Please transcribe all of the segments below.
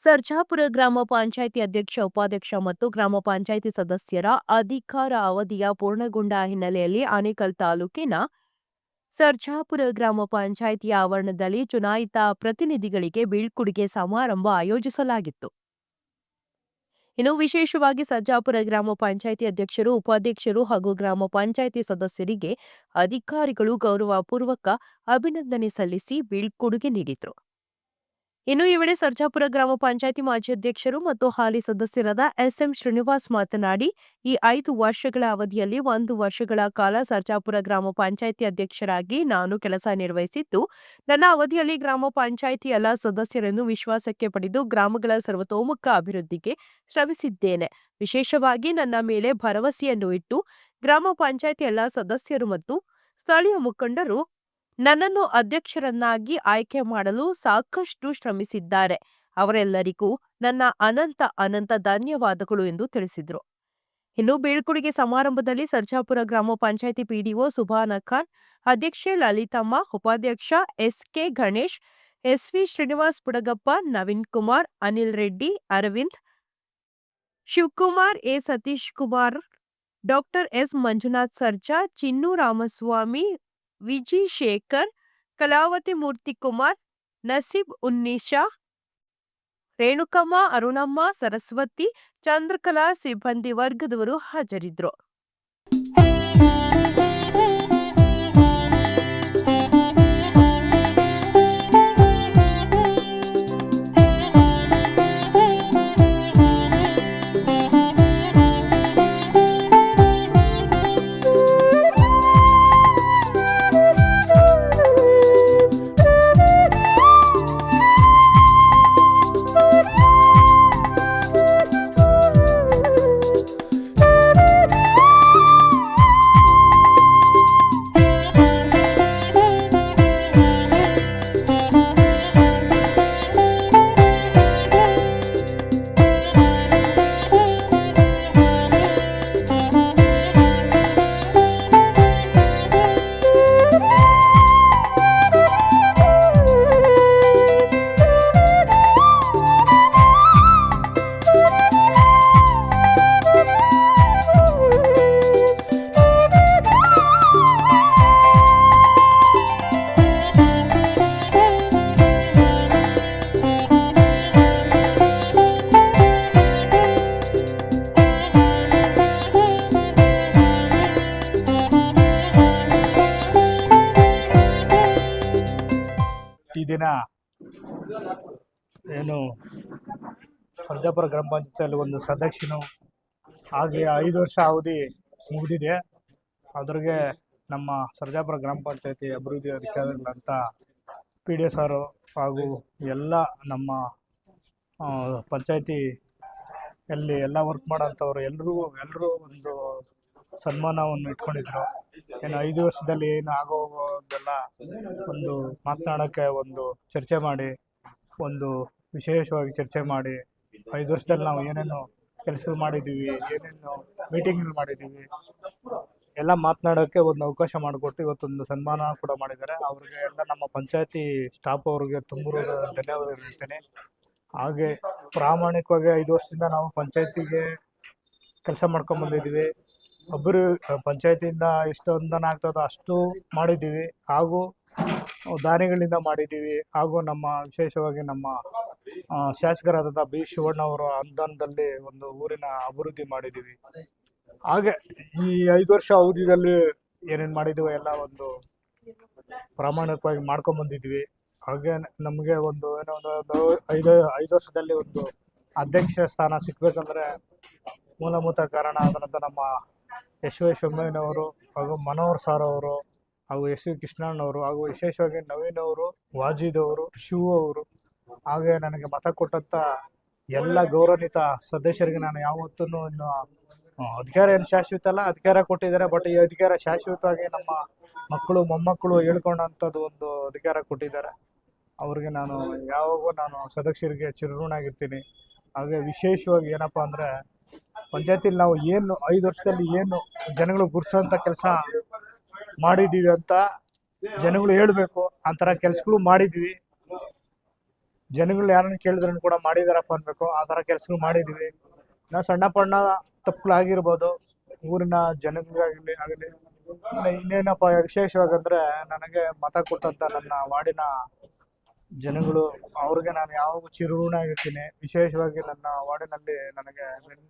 ಸರ್ಜಾಪುರ ಗ್ರಾಮ ಪಂಚಾಯಿತಿ ಅಧ್ಯಕ್ಷ, ಉಪಾಧ್ಯಕ್ಷ ಮತ್ತು ಗ್ರಾಮ ಪಂಚಾಯಿತಿ ಸದಸ್ಯರ ಅಧಿಕಾರ ಅವಧಿಯ ಪೂರ್ಣಗೊಂಡ ಹಿನ್ನೆಲೆಯಲ್ಲಿ ಆನೇಕಲ್ ತಾಲೂಕಿನ ಸರ್ಜಾಪುರ ಗ್ರಾಮ ಪಂಚಾಯಿತಿಯ ಆವರಣದಲ್ಲಿ ಚುನಾಯಿತ ಪ್ರತಿನಿಧಿಗಳಿಗೆ ಬೀಳ್ಕೊಡುಗೆ ಸಮಾರಂಭ ಆಯೋಜಿಸಲಾಗಿತ್ತು. ಇನ್ನು ವಿಶೇಷವಾಗಿ ಸರ್ಜಾಪುರ ಗ್ರಾಮ ಪಂಚಾಯಿತಿ ಅಧ್ಯಕ್ಷರು, ಉಪಾಧ್ಯಕ್ಷರು ಹಾಗೂ ಗ್ರಾಮ ಪಂಚಾಯಿತಿ ಸದಸ್ಯರಿಗೆ ಅಧಿಕಾರಿಗಳು ಗೌರವಪೂರ್ವಕ ಅಭಿನಂದನೆ ಸಲ್ಲಿಸಿ ಬೀಳ್ಕೊಡುಗೆ ನೀಡಿದರು. ಇನ್ನು ಈ ವೇಳೆ ಸರ್ಜಾಪುರ ಗ್ರಾಮ ಪಂಚಾಯಿತಿ ಮಾಜಿ ಅಧ್ಯಕ್ಷರು ಮತ್ತು ಹಾಲಿ ಸದಸ್ಯರಾದ ಎಸ್ಎಂ ಶ್ರೀನಿವಾಸ್ ಮಾತನಾಡಿ, ಈ ಐದು ವರ್ಷಗಳ ಅವಧಿಯಲ್ಲಿ ಒಂದು ವರ್ಷಗಳ ಕಾಲ ಸರ್ಜಾಪುರ ಗ್ರಾಮ ಪಂಚಾಯಿತಿ ಅಧ್ಯಕ್ಷರಾಗಿ ನಾನು ಕೆಲಸ ನಿರ್ವಹಿಸಿದ್ದು, ನನ್ನ ಅವಧಿಯಲ್ಲಿ ಗ್ರಾಮ ಪಂಚಾಯಿತಿ ಎಲ್ಲ ಸದಸ್ಯರನ್ನು ವಿಶ್ವಾಸಕ್ಕೆ ಪಡೆದು ಗ್ರಾಮಗಳ ಸರ್ವತೋಮುಖ ಅಭಿವೃದ್ಧಿಗೆ ಶ್ರಮಿಸಿದ್ದೇನೆ. ವಿಶೇಷವಾಗಿ ನನ್ನ ಮೇಲೆ ಭರವಸೆಯನ್ನು ಇಟ್ಟು, ಗ್ರಾಮ ಪಂಚಾಯಿತಿ ಎಲ್ಲ ಸದಸ್ಯರು ಮತ್ತು ಸ್ಥಳೀಯ ಮುಖಂಡರು ನನ್ನನ್ನು ಅಧ್ಯಕ್ಷರನ್ನಾಗಿ ಆಯ್ಕೆ ಮಾಡಲು ಸಾಕಷ್ಟು ಶ್ರಮಿಸಿದ್ದಾರೆ. ಅವರೆಲ್ಲರಿಗೂ ನನ್ನ ಅನಂತ ಅನಂತ ಧನ್ಯವಾದಗಳು ಎಂದು ತಿಳಿಸಿದರು. ಇನ್ನು ಬೀಳ್ಕೊಡುಗೆ ಸಮಾರಂಭದಲ್ಲಿ ಸರ್ಜಾಪುರ ಗ್ರಾಮ ಪಂಚಾಯಿತಿ ಪಿಡಿಒ ಸುಭಾನ ಖಾನ್, ಅಧ್ಯಕ್ಷೆ ಲಲಿತಮ್ಮ, ಉಪಾಧ್ಯಕ್ಷ S K Ganesh S V Srinivas Budagappa, Naveen Kumar, Anil Reddy, Aravind, Shivakumar A Satish Kumar, doctor S Manjunath Sarja, Chinnu Ramaswamy Viji Shekhar Kalavathi Murthy Kumar Naseeb Unnisha Renukamma Arunamma Saraswathi Chandrakala ಸಿಬ್ಬಂದಿ ವರ್ಗದವರು ಹಾಜರಿದ್ದರು ದಿನ ಏನು ಸರ್ಜಾಪುರ ಗ್ರಾಮ ಪಂಚಾಯತಿಯಲ್ಲಿ ಒಂದು ಸದಸ್ಯನು ಹಾಗೆ ಐದು ವರ್ಷ ಅವಧಿ ಮುಗಿದಿದೆ. ಅದ್ರಿಗೆ ನಮ್ಮ ಸರ್ಜಾಪುರ ಗ್ರಾಮ ಪಂಚಾಯತಿ ಅಭಿವೃದ್ಧಿ ಅಧಿಕಾರಿಗಳಂತ ಪಿ ಡಿ ಎಸ್ ಆರು ಹಾಗೂ ಎಲ್ಲ ನಮ್ಮ ಪಂಚಾಯತಿ ಎಲ್ಲಿ ಎಲ್ಲ ವರ್ಕ್ ಮಾಡೋಂಥವ್ರು ಎಲ್ಲರೂ ಎಲ್ಲರೂ ಒಂದು ಸನ್ಮಾನವನ್ನು ಇಟ್ಕೊಂಡಿದ್ರು. ಏನು ಐದು ವರ್ಷದಲ್ಲಿ ಏನು ಆಗೋದೆಲ್ಲ ಒಂದು ಮಾತನಾಡೋಕ್ಕೆ ಒಂದು ಚರ್ಚೆ ಮಾಡಿ, ಒಂದು ವಿಶೇಷವಾಗಿ ಚರ್ಚೆ ಮಾಡಿ, ಐದು ವರ್ಷದಲ್ಲಿ ನಾವು ಏನೇನು ಕೆಲಸಗಳು ಮಾಡಿದ್ದೀವಿ, ಏನೇನು ಮೀಟಿಂಗ್ಗಳು ಮಾಡಿದ್ದೀವಿ, ಎಲ್ಲ ಮಾತನಾಡೋಕ್ಕೆ ಒಂದು ಅವಕಾಶ ಮಾಡಿಕೊಟ್ಟು ಇವತ್ತೊಂದು ಸನ್ಮಾನ ಕೂಡ ಮಾಡಿದ್ದಾರೆ. ಅವ್ರಿಗೆ ಎಲ್ಲ ನಮ್ಮ ಪಂಚಾಯತಿ ಸ್ಟಾಫ್ ಅವ್ರಿಗೆ ತುಂಬ ಧನ್ಯವಾದ ಹೇಳ್ತೇನೆ. ಹಾಗೆ ಪ್ರಾಮಾಣಿಕವಾಗಿ ಐದು ವರ್ಷದಿಂದ ನಾವು ಪಂಚಾಯತಿಗೆ ಕೆಲಸ ಮಾಡ್ಕೊಂಡು ಬಂದಿದ್ದೀವಿ. ಒಬ್ಬರು ಪಂಚಾಯತಿಯಿಂದ ಎಷ್ಟು ಅನುದಾನ ಆಗ್ತದೋ ಅಷ್ಟು ಮಾಡಿದ್ದೀವಿ. ಹಾಗೂ ದಾನಿಗಳಿಂದ ಮಾಡಿದ್ದೀವಿ. ಹಾಗೂ ನಮ್ಮ, ವಿಶೇಷವಾಗಿ ನಮ್ಮ ಶಾಸಕರಾದಂಥ ಬಿ. ಶಿವಣ್ಣ ಅವರ ಅನುದಾನದಲ್ಲಿ ಒಂದು ಊರಿನ ಅಭಿವೃದ್ಧಿ ಮಾಡಿದ್ದೀವಿ. ಹಾಗೆ ಈ ಐದು ವರ್ಷ ಅವಧಿಯಲ್ಲಿ ಏನೇನು ಮಾಡಿದ್ದೀವೋ ಎಲ್ಲ ಒಂದು ಪ್ರಾಮಾಣಿಕವಾಗಿ ಮಾಡ್ಕೊಂಡ್ ಬಂದಿದ್ವಿ ಹಾಗೆ ನಮಗೆ ಒಂದು ಏನೋ ಒಂದು ಐದು ಐದು ವರ್ಷದಲ್ಲಿ ಒಂದು ಅಧ್ಯಕ್ಷ ಸ್ಥಾನ ಸಿಕ್ಬೇಕಂದ್ರೆ ಮೂಲಭೂತ ಕಾರಣ ಆದಂಥ ನಮ್ಮ ಯಶವಂತಯ್ಯನವರು ಹಾಗೂ ಮನೋಹರ್ ಸಾರ್ ಅವರು ಹಾಗೂ ಎಸ್ ವಿ ಕೃಷ್ಣಣ್ಣವರು ಹಾಗೂ ವಿಶೇಷವಾಗಿ ನವೀನ್ ಅವರು, ವಾಜಿದ್ ಅವರು, ಶಿವು ಅವರು. ಹಾಗೆ ನನಗೆ ಮತ ಕೊಟ್ಟಂತ ಎಲ್ಲ ಗೌರವಾನ್ವಿತ ಸದಸ್ಯರಿಗೆ ನಾನು ಯಾವತ್ತೂ ಇನ್ನು ಅಧಿಕಾರ ಏನು ಶಾಶ್ವತ ಅಲ್ಲ, ಅಧಿಕಾರ ಕೊಟ್ಟಿದ್ದಾರೆ. ಬಟ್ ಈ ಅಧಿಕಾರ ಶಾಶ್ವತವಾಗಿ ನಮ್ಮ ಮಕ್ಕಳು, ಮೊಮ್ಮಕ್ಕಳು ಹೇಳ್ಕೊಂಡಂಥದ್ದು ಒಂದು ಅಧಿಕಾರ ಕೊಟ್ಟಿದ್ದಾರೆ. ಅವ್ರಿಗೆ ನಾನು ಯಾವಾಗೂ ನಾನು ಸದಸ್ಯರಿಗೆ ಚಿರಋಣಾಗಿರ್ತೀನಿ. ಹಾಗೆ ವಿಶೇಷವಾಗಿ ಏನಪ್ಪ ಅಂದರೆ ಪಂಚಾಯತಿಲಿ ನಾವು ಏನು ಐದು ವರ್ಷದಲ್ಲಿ ಏನು ಜನಗಳು ಗುರ್ಸೋಂಥ ಕೆಲಸ ಮಾಡಿದ್ದೀವಿ ಅಂತ ಜನಗಳು ಹೇಳಬೇಕು, ಆ ಕೆಲಸಗಳು ಮಾಡಿದ್ವಿ ಜನಗಳು ಯಾರನ್ನು ಕೇಳಿದ್ರು ಕೂಡ ಮಾಡಿದಾರಪ್ಪ ಅನ್ಬೇಕು, ಆ ಥರ ಕೆಲಸಗಳು ಮಾಡಿದೀವಿ ನಾವು ಸಣ್ಣ ಪಣ್ಣ ತಪ್ಪುಗಳಾಗಿರ್ಬೋದು, ಊರಿನ ಜನಗಳಾಗಲಿ ಆಗಲಿ. ಇನ್ನು ಇನ್ನೇನಪ್ಪ ವಿಶೇಷವಾಗಂದ್ರೆ ನನಗೆ ಮತ ಕೊಟ್ಟಂತ ನನ್ನ ವಾರ್ಡಿನ ಜನಗಳು ಅವ್ರಿಗೆ ನಾನು ಯಾವಾಗ ಚಿರಋಣ ಆಗಿರ್ತೀನಿ ವಿಶೇಷವಾಗಿ ನನ್ನ ವಾರ್ಡಿನಲ್ಲಿ ನನಗೆ ಬೆನ್,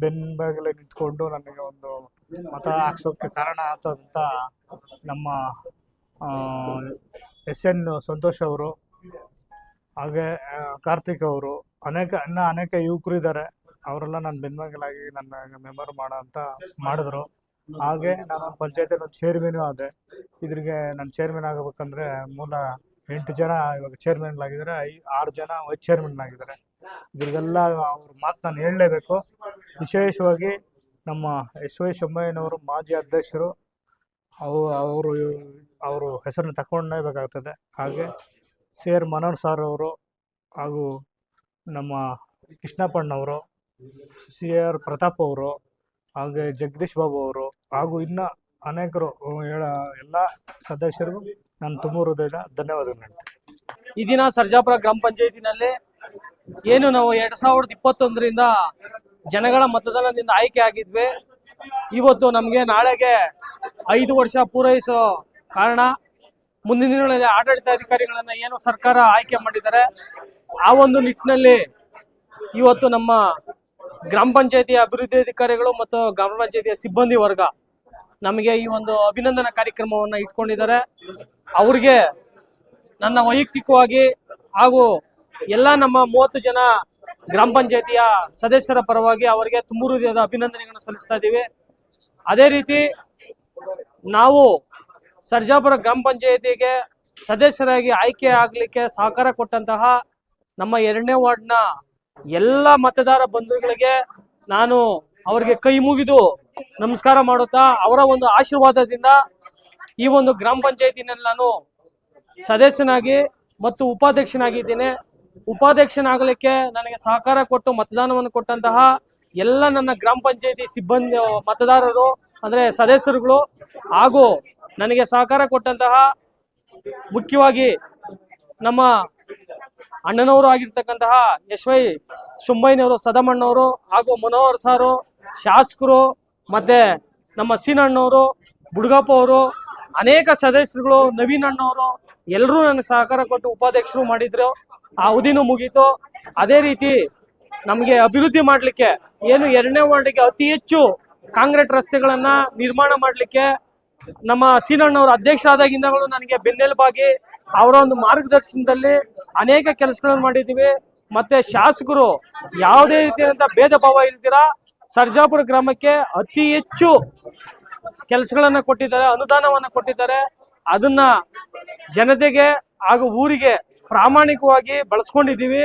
ಬೆನ್ಬಾಗಿಲು ನಿಂತ್ಕೊಂಡು ನನಗೆ ಒಂದು ಮತ ಹಾಕ್ಸೋಕೆ ಕಾರಣ ಆತಂತ ನಮ್ಮ ಎಸ್ ಎನ್ ಸಂತೋಷ್ ಅವರು, ಹಾಗೆ ಕಾರ್ತಿಕ್ ಅವರು, ಅನೇಕ, ಇನ್ನ ಅನೇಕ ಯುವಕರು ಇದ್ದಾರೆ. ಅವರೆಲ್ಲ ನಾನು ಬೆನ್ಬಾಗಿಲಾಗಿ ನನ್ನ ಮೆಂಬರ್ ಮಾಡೋ ಅಂತ ಮಾಡಿದ್ರು. ಹಾಗೆ ನಾನು ಪಂಚಾಯತ್ ಚೇರ್ಮನ್ ಆದೆ. ಇದ್ರಿಗೆ ನಾನು ಚೇರ್ಮನ್ ಆಗಬೇಕಂದ್ರೆ ಮೂಲ ಎಂಟು ಜನ ಇವಾಗ ಚೇರ್ಮನ್ ಆಗಿದ್ದಾರೆ ಆರು ಜನ ವೈಸ್ ಚೇರ್ಮನ್ ಆಗಿದ್ದಾರೆ ಇದ್ರಿಗೆಲ್ಲ ಅವ್ರ ಮಾತು ನಾನು ಹೇಳಲೇಬೇಕು. ವಿಶೇಷವಾಗಿ ನಮ್ಮ ಎಸ್ ವೈ ಶಂಭಯ್ಯನವರು ಮಾಜಿ ಅಧ್ಯಕ್ಷರು, ಅವು, ಅವರು ಅವರು ಹೆಸರನ್ನು ತಗೊಂಡೇಬೇಕಾಗ್ತದೆ ಹಾಗೆ ಸಿ ಆರ್ ಮನೋಹರ್ ಸರ್ ಅವರು ಹಾಗೂ ನಮ್ಮ ಕೃಷ್ಣಪ್ಪಣ್ಣವರು ಸಿ ಆರ್ ಪ್ರತಾಪ್ ಅವರು, ಹಾಗೆ ಜಗದೀಶ್ ಬಾಬು ಅವರು ಹಾಗೂ ಇನ್ನು ಅನೇಕರು ಹೇಳ ಎಲ್ಲ ಸದಸ್ಯರಿಗೂ ನಾನು ತುಂಬ ಹೃದಯದ ಧನ್ಯವಾದಗಳು ಈ ದಿನ ಸರ್ಜಾಪುರ ಗ್ರಾಮ ಪಂಚಾಯತಿನಲ್ಲಿ ಏನು ನಾವು ಎರಡ್ ಸಾವಿರದ ಇಪ್ಪತ್ತೊಂದರಿಂದ ಜನಗಳ ಮತದಾನದಿಂದ ಆಯ್ಕೆ ಆಗಿದ್ವಿ. ಇವತ್ತು ನಮಗೆ ನಾಳೆಗೆ ಐದು ವರ್ಷ ಪೂರೈಸೋ ಕಾರಣ ಮುಂದಿನ ದಿನಗಳಲ್ಲಿ ಆಡಳಿತಾಧಿಕಾರಿಗಳನ್ನ ಏನು ಸರ್ಕಾರ ಆಯ್ಕೆ ಮಾಡಿದ್ದಾರೆ, ಆ ಒಂದು ನಿಟ್ಟಿನಲ್ಲಿ ಇವತ್ತು ನಮ್ಮ ಗ್ರಾಮ ಪಂಚಾಯತಿಯ ಅಭಿವೃದ್ಧಿ ಅಧಿಕಾರಿಗಳು ಮತ್ತು ಗ್ರಾಮ ಪಂಚಾಯತಿಯ ಸಿಬ್ಬಂದಿ ವರ್ಗ ನಮಗೆ ಈ ಒಂದು ಅಭಿನಂದನಾ ಕಾರ್ಯಕ್ರಮವನ್ನು ಇಟ್ಕೊಂಡಿದ್ದಾರೆ. ಅವ್ರಿಗೆ ನನ್ನ ವೈಯಕ್ತಿಕವಾಗಿ ಹಾಗೂ ಎಲ್ಲ ನಮ್ಮ ಮೂವತ್ತು ಜನ ಗ್ರಾಮ ಪಂಚಾಯತಿಯ ಸದಸ್ಯರ ಪರವಾಗಿ ಅವರಿಗೆ ತುಂಬ ಹೃದಯದ ಅಭಿನಂದನೆಗಳನ್ನು ಸಲ್ಲಿಸ್ತಾ ಇದ್ದೀವಿ. ಅದೇ ರೀತಿ ನಾವು ಸರ್ಜಾಪುರ ಗ್ರಾಮ ಪಂಚಾಯತಿಗೆ ಸದಸ್ಯರಾಗಿ ಆಯ್ಕೆ ಆಗಲಿಕ್ಕೆ ಸಹಕಾರ ಕೊಟ್ಟಂತಹ ನಮ್ಮ ಎರಡನೇ ವಾರ್ಡ್ನ ಎಲ್ಲ ಮತದಾರ ಬಂಧುಗಳಿಗೆ ನಾನು ಅವರಿಗೆ ಕೈ ಮುಗಿದು ನಮಸ್ಕಾರ ಮಾಡುತ್ತಾ ಅವರ ಒಂದು ಆಶೀರ್ವಾದದಿಂದ ಈ ಒಂದು ಗ್ರಾಮ ಪಂಚಾಯತಿನಲ್ಲಿ ನಾನು ಸದಸ್ಯನಾಗಿ ಮತ್ತು ಉಪಾಧ್ಯಕ್ಷನಾಗಿದ್ದೇನೆ. ಉಪಾಧ್ಯಕ್ಷನಾಗಲಿಕ್ಕೆ ನನಗೆ ಸಹಕಾರ ಕೊಟ್ಟು ಮತದಾನವನ್ನು ಕೊಟ್ಟಂತಹ ಎಲ್ಲ ನನ್ನ ಗ್ರಾಮ ಪಂಚಾಯತಿ ಸಿಬ್ಬಂದಿ, ಮತದಾರರು, ಅಂದ್ರೆ ಸದಸ್ಯರುಗಳು ಹಾಗೂ ನನಗೆ ಸಹಕಾರ ಕೊಟ್ಟಂತಹ ಮುಖ್ಯವಾಗಿ ನಮ್ಮ ಅಣ್ಣನವರು ಆಗಿರ್ತಕ್ಕಂತಹ ಯಶ್ ವೈ ಸದಮಣ್ಣವರು ಹಾಗೂ ಮನೋಹರ್ ಸಾರು, ಶಾಸಕರು, ಮತ್ತೆ ನಮ್ಮ ಸೀನಣ್ಣವರು ಬುಡ್ಗಪ್ಪ ಅವರು ಅನೇಕ ಸದಸ್ಯರುಗಳು, ನವೀನ್ ಅಣ್ಣವರು ಎಲ್ಲರೂ ನನಗೆ ಸಹಕಾರ ಕೊಟ್ಟು ಉಪಾಧ್ಯಕ್ಷರು ಮಾಡಿದ್ರು. ಆ ಅವಧಿನೂ ಮುಗೀತು. ಅದೇ ರೀತಿ ನಮಗೆ ಅಭಿವೃದ್ಧಿ ಮಾಡ್ಲಿಕ್ಕೆ ಏನು ಎರಡನೇ ವಾರ್ಡಿಗೆ ಅತಿ ಹೆಚ್ಚು ಕಾಂಕ್ರೀಟ್ ರಸ್ತೆಗಳನ್ನ ನಿರ್ಮಾಣ ಮಾಡ್ಲಿಕ್ಕೆ ನಮ್ಮ ಸೀನಣ್ಣವರು ಅಧ್ಯಕ್ಷರಾದಾಗಿಂದಗಳು ನನಗೆ ಬೆನ್ನೆಲುಬಾಗಿ ಅವರ ಒಂದು ಮಾರ್ಗದರ್ಶನದಲ್ಲಿ ಅನೇಕ ಕೆಲಸಗಳನ್ನು ಮಾಡಿದ್ದೀವಿ ಮತ್ತೆ ಶಾಸಕರು ಯಾವುದೇ ರೀತಿಯಾದಂಥ ಭೇದ ಭಾವ ಇಲ್ದಿರ ಸರ್ಜಾಪುರ ಗ್ರಾಮಕ್ಕೆ ಅತಿ ಹೆಚ್ಚು ಕೆಲಸಗಳನ್ನ ಕೊಟ್ಟಿದ್ದಾರೆ, ಅನುದಾನವನ್ನ ಕೊಟ್ಟಿದ್ದಾರೆ. ಅದನ್ನ ಜನತೆಗೆ ಹಾಗೂ ಊರಿಗೆ ಪ್ರಾಮಾಣಿಕವಾಗಿ ಬಳಸ್ಕೊಂಡಿದ್ದೀವಿ.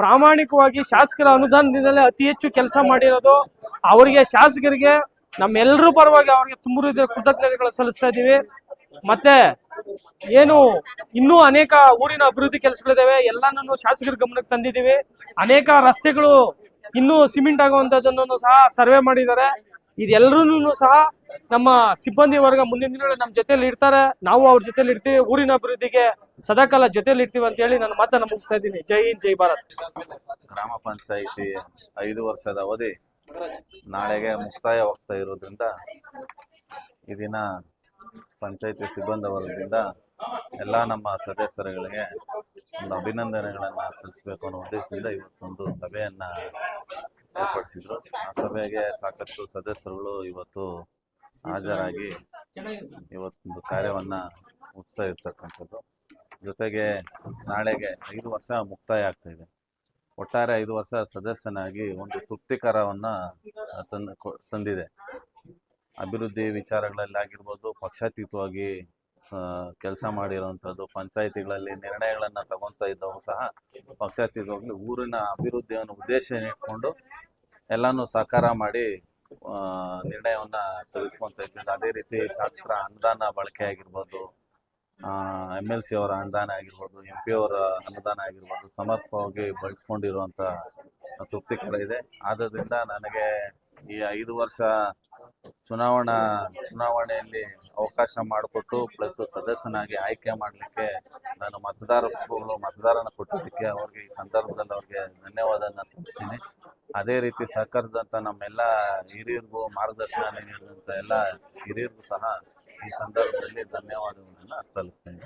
ಪ್ರಾಮಾಣಿಕವಾಗಿ ಶಾಸಕರ ಅನುದಾನದಿಂದಲೇ ಅತಿ ಹೆಚ್ಚು ಕೆಲಸ ಮಾಡಿರೋದು ಅವರಿಗೆ, ಶಾಸಕರಿಗೆ ನಮ್ಮೆಲ್ಲರೂ ಪರವಾಗಿ ಅವರಿಗೆ ತುಂಬ ರೀತಿಯ ಕೃತಜ್ಞತೆಗಳು ಸಲ್ಲಿಸ್ತಾ ಇದ್ದೀವಿ. ಮತ್ತೆ ಏನು ಇನ್ನೂ ಅನೇಕ ಊರಿನ ಅಭಿವೃದ್ಧಿ ಕೆಲಸಗಳಿದಾವೆ. ಎಲ್ಲಾನು ಶಾಸಕರ ಗಮನಕ್ಕೆ ತಂದಿದ್ದೀವಿ. ಅನೇಕ ರಸ್ತೆಗಳು ಇನ್ನೂ ಸಿಮೆಂಟ್ ಆಗುವಂತದನ್ನು ಸಹ ಸರ್ವೆ ಮಾಡಿದ್ದಾರೆ. ಇದೆಲ್ಲರೂ ಸಹ ನಮ್ಮ ಸಿಬ್ಬಂದಿ ವರ್ಗ ಮುಂದಿನ ದಿನಗಳು ನಮ್ಮ ಜೊತೆಲಿ ಇರ್ತಾರೆ. ನಾವು ಅವ್ರ ಜೊತೆಲಿ ಇರ್ತೀವಿ, ಊರಿನ ಅಭಿವೃದ್ಧಿಗೆ ಸದಾಕಾಲ ಜೊತೆಲಿ ಇರ್ತೀವಿ ಅಂತ ಹೇಳಿ ನನ್ನ ಮಾತನ್ನ ಮುಗಿಸ್ತಾ ಇದ್ದೀನಿ. ಜೈ ಹಿಂದ್, ಜೈ ಭಾರತ್. ಗ್ರಾಮ ಪಂಚಾಯಿತಿ ಐದು ವರ್ಷದ ಅವಧಿ ನಾಳೆಗೆ ಮುಕ್ತಾಯವಾಗ್ತಾ ಇರೋದ್ರಿಂದ ಈ ದಿನ ಪಂಚಾಯಿತಿ ಸಿಬ್ಬಂದಿ ವರ್ಗದಿಂದ ಎಲ್ಲ ನಮ್ಮ ಸದಸ್ಯರುಗಳಿಗೆ ಒಂದು ಅಭಿನಂದನೆಗಳನ್ನ ಸಲ್ಲಿಸಬೇಕು ಅನ್ನೋ ಉದ್ದೇಶದಿಂದ ಇವತ್ತೊಂದು ಸಭೆಯನ್ನ ಏರ್ಪಡಿಸಿದ್ರು. ಆ ಸಭೆಗೆ ಸಾಕಷ್ಟು ಸದಸ್ಯರುಗಳು ಇವತ್ತು ಹಾಜರಾಗಿ ಇವತ್ತೊಂದು ಕಾರ್ಯವನ್ನ ಮುಗಿಸ್ತಾ ಇರ್ತಕ್ಕಂಥದ್ದು. ಜೊತೆಗೆ ನಾಳೆಗೆ ಐದು ವರ್ಷ ಮುಕ್ತಾಯ ಆಗ್ತಾ ಇದೆ. ಒಟ್ಟಾರೆ ಐದು ವರ್ಷ ಸದಸ್ಯನಾಗಿ ಒಂದು ತೃಪ್ತಿಕರವನ್ನ ತಂದು ತಂದಿದೆ. ಅಭಿವೃದ್ಧಿ ವಿಚಾರಗಳಲ್ಲಿ ಆಗಿರ್ಬೋದು ಪಕ್ಷಾತೀತವಾಗಿ ಕೆಲಸ ಮಾಡಿರುವಂಥದ್ದು, ಪಂಚಾಯಿತಿಗಳಲ್ಲಿ ನಿರ್ಣಯಗಳನ್ನು ತಗೊತಾ ಇದ್ದವು ಸಹ ಪಕ್ಷಾತೀತವಾಗಿ ಊರಿನ ಅಭಿವೃದ್ಧಿಯನ್ನು ಉದ್ದೇಶ ಇಟ್ಕೊಂಡು ಎಲ್ಲಾನು ಸಾಕಾರ ಮಾಡಿ ನಿರ್ಣಯವನ್ನ ತೆಗೆದುಕೊಂತ ಇದ್ದೀವಿ ಅದೇ ರೀತಿ ಶಾಸಕರ ಅನುದಾನ ಬಳಕೆ ಆಗಿರ್ಬೋದು ಎಂ ಎಲ್ ಸಿ ಅವರ ಅನುದಾನ ಆಗಿರ್ಬೋದು ಎಂ ಪಿ ಅವರ ಅನುದಾನ ಆಗಿರ್ಬೋದು ಸಮರ್ಪಕವಾಗಿ ಬಳಸ್ಕೊಂಡಿರುವಂತ ತೃಪ್ತಿಕರ ಇದೆ. ಆದ್ದರಿಂದ ನನಗೆ ಈ ಐದು ವರ್ಷ ಚುನಾವಣಾ, ಚುನಾವಣೆಯಲ್ಲಿ ಅವಕಾಶ ಮಾಡಿಕೊಟ್ಟು ಪ್ಲಸ್ ಸದಸ್ಯನಾಗಿ ಆಯ್ಕೆ ಮಾಡಲಿಕ್ಕೆ ನಾನು ಮತದಾರರು ಮತದಾರನ ಕೊಟ್ಟಿದ್ದಕ್ಕೆ ಅವ್ರಿಗೆ ಈ ಸಂದರ್ಭದಲ್ಲಿ ಅವ್ರಿಗೆ ಧನ್ಯವಾದನ ಸಲ್ಲಿಸ್ತೀನಿ. ಅದೇ ರೀತಿ ಸಹಕರಿಸಿದಂಥ ನಮ್ಮೆಲ್ಲ ಹಿರಿಯರಿಗೂ ಮಾರ್ಗದರ್ಶನ ನೀಡಿದಂಥ ಎಲ್ಲ ಹಿರಿಯರಿಗೂ ಸಹ ಈ ಸಂದರ್ಭದಲ್ಲಿ ಧನ್ಯವಾದಗಳನ್ನು ಸಲ್ಲಿಸ್ತೀನಿ.